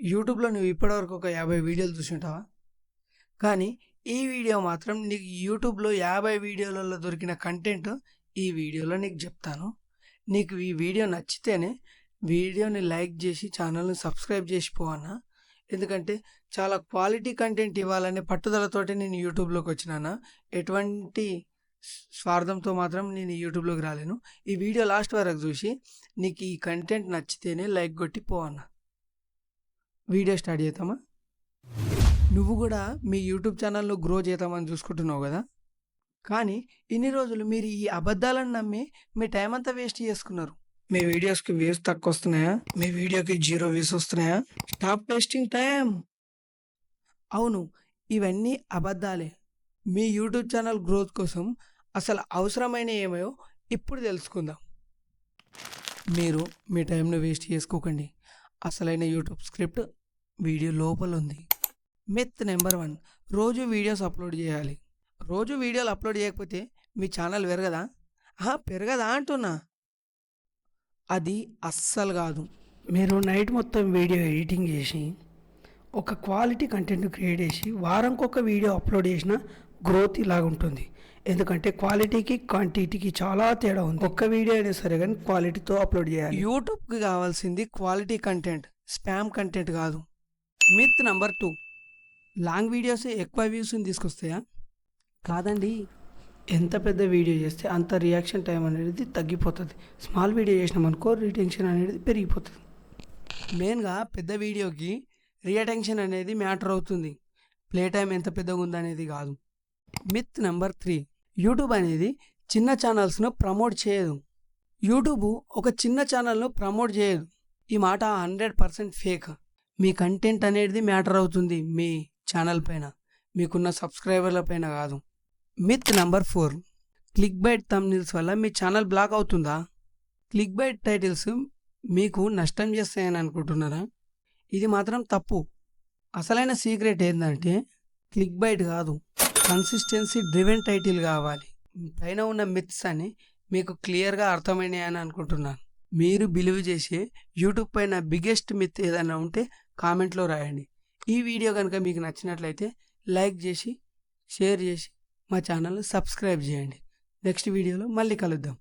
యూట్యూబ్‌లో నువ్వు ఇప్పటివరకు ఒక 50 వీడియోలు చూసింటావా కానీ ఈ వీడియో మాత్రం నీకు యూట్యూబ్‌లో 50 వీడియోలలో దొరికిన కంటెంట్ ఈ వీడియోలో నీకు చెప్తాను. నీకు ఈ వీడియో నచ్చితేనే వీడియోని లైక్ చేసి ఛానల్‌ని సబ్స్క్రైబ్ చేసి పో అన్న. ఎందుకంటే చాలా క్వాలిటీ కంటెంట్ ఇవ్వాలనే పట్టుదలతోటి నేను యూట్యూబ్‌లోకి వచ్చినాన్న. ఎటువంటి స్వార్థంతో మాత్రం నేను యూట్యూబ్‌లోకి రాలేను. ఈ వీడియో లాస్ట్ వరకు చూసి నీకు ఈ కంటెంట్ నచ్చితేనే లైక్ కొట్టి పో వీడియో స్టార్ట్ చేద్దామా? నువ్వు కూడా మీ యూట్యూబ్ ఛానల్‌ను గ్రో చేద్దామని చూసుకుంటున్నావు కదా! కానీ ఇన్ని రోజులు మీరు ఈ అబద్ధాలను నమ్మి మీ టైం అంతా వేస్ట్ చేసుకున్నారు. మీ వీడియోస్‌కి వ్యూస్ తక్కువ వస్తున్నాయా? మీ వీడియోకి జీరో వ్యూస్ వస్తున్నాయా? స్టాప్ వేస్టింగ్ టైం అవును. ఇవన్నీ అబద్ధాలే. మీ యూట్యూబ్ ఛానల్ గ్రోత్ కోసం అసలు అవసరమైనవి ఏమయో ఇప్పుడు తెలుసుకుందాం. మీరు మీ టైంను వేస్ట్ చేసుకోకండి. అసలైన యూట్యూబ్ స్క్రిప్ట్ వీడియో లోపల ఉంది. మిత్ నెంబర్ 1 రోజు వీడియోస్ అప్లోడ్ చేయాలి. రోజు వీడియోలు అప్లోడ్ చేయకపోతే మీ ఛానల్ పెరగదా? అహా! పెరగదా అంటున్నా. అది అస్సలు కాదు. మీరు నైట్ మొత్తం వీడియో ఎడిటింగ్ చేసి ఒక క్వాలిటీ కంటెంట్ క్రియేట్ చేసి వారంకొక వీడియో అప్లోడ్ చేసిన గ్రోత్ ఇలాగుంటుంది. ఎందుకంటే క్వాలిటీకి, క్వాంటిటీకి చాలా తేడా ఉంది. ఒక్క వీడియో అయినా సరే కానీ క్వాలిటీతో అప్లోడ్ చేయాలి. యూట్యూబ్‌కి కావాల్సింది క్వాలిటీ కంటెంట్. స్పామ్ కంటెంట్ కాదు. మిత్ నంబర్ 2 లాంగ్ వీడియోస్ ఎక్కువ వ్యూస్‌ని తీసుకొస్తాయా? కాదండి. ఎంత పెద్ద వీడియో చేస్తే అంత రియాక్షన్ టైం అనేది తగ్గిపోతది. స్మాల్ వీడియో చేసినామనుకో రిటెన్షన్ అనేది పెరిగిపోతది. మెయిన్‌గా పెద్ద వీడియోకి రిటెన్షన్ అనేది మ్యాటర్ అవుతుంది. ప్లే టైమ్ ఎంత పెద్దగా ఉందనేది కాదు. మిత్ నంబర్ 3 యూట్యూబ్ అనేది చిన్న ఛానల్స్‌ను ప్రమోట్ చేయదు. యూట్యూబ్ ఒక చిన్న ఛానల్‌ను ప్రమోట్ చేయదు. ఈ మాట 100% ఫేక్. మీ కంటెంట్ అనేది మ్యాటర్ అవుతుంది మీ ఛానల్ పైన. మీకున్న సబ్స్క్రైబర్ల పైన కాదు. Myth number four click bait thumbnails వల్ల మీ ఛానల్ బ్లాక్ అవుతుందా? క్లిక్ బైట్ టైటిల్స్ మీకు నష్టం చేస్తాయని అనుకుంటున్నారా? ఇది మాత్రం తప్పు. అసలైన సీక్రెట్ ఏంటంటే క్లిక్ బైట్ కాదు. కన్సిస్టెన్సీ డ్రివెన్ టైటిల్ కావాలి. పైన ఉన్న మిత్స్ అన్ని మీకు క్లియర్‌గా అర్థమైనాయని అనుకుంటున్నాను. మీరు బిలీవ్ చేసే యూట్యూబ్ పైన బిగ్గెస్ట్ మిత్ ఏదైనా ఉంటే కామెంట్‌లో రాయండి. ఈ వీడియో కనుక మీకు నచ్చినట్లయితే లైక్ చేసి, షేర్ చేసి మా ఛానల్ సబ్స్క్రైబ్ చేయండి. నెక్స్ట్ వీడియోలో మళ్ళీ కలుద్దాం.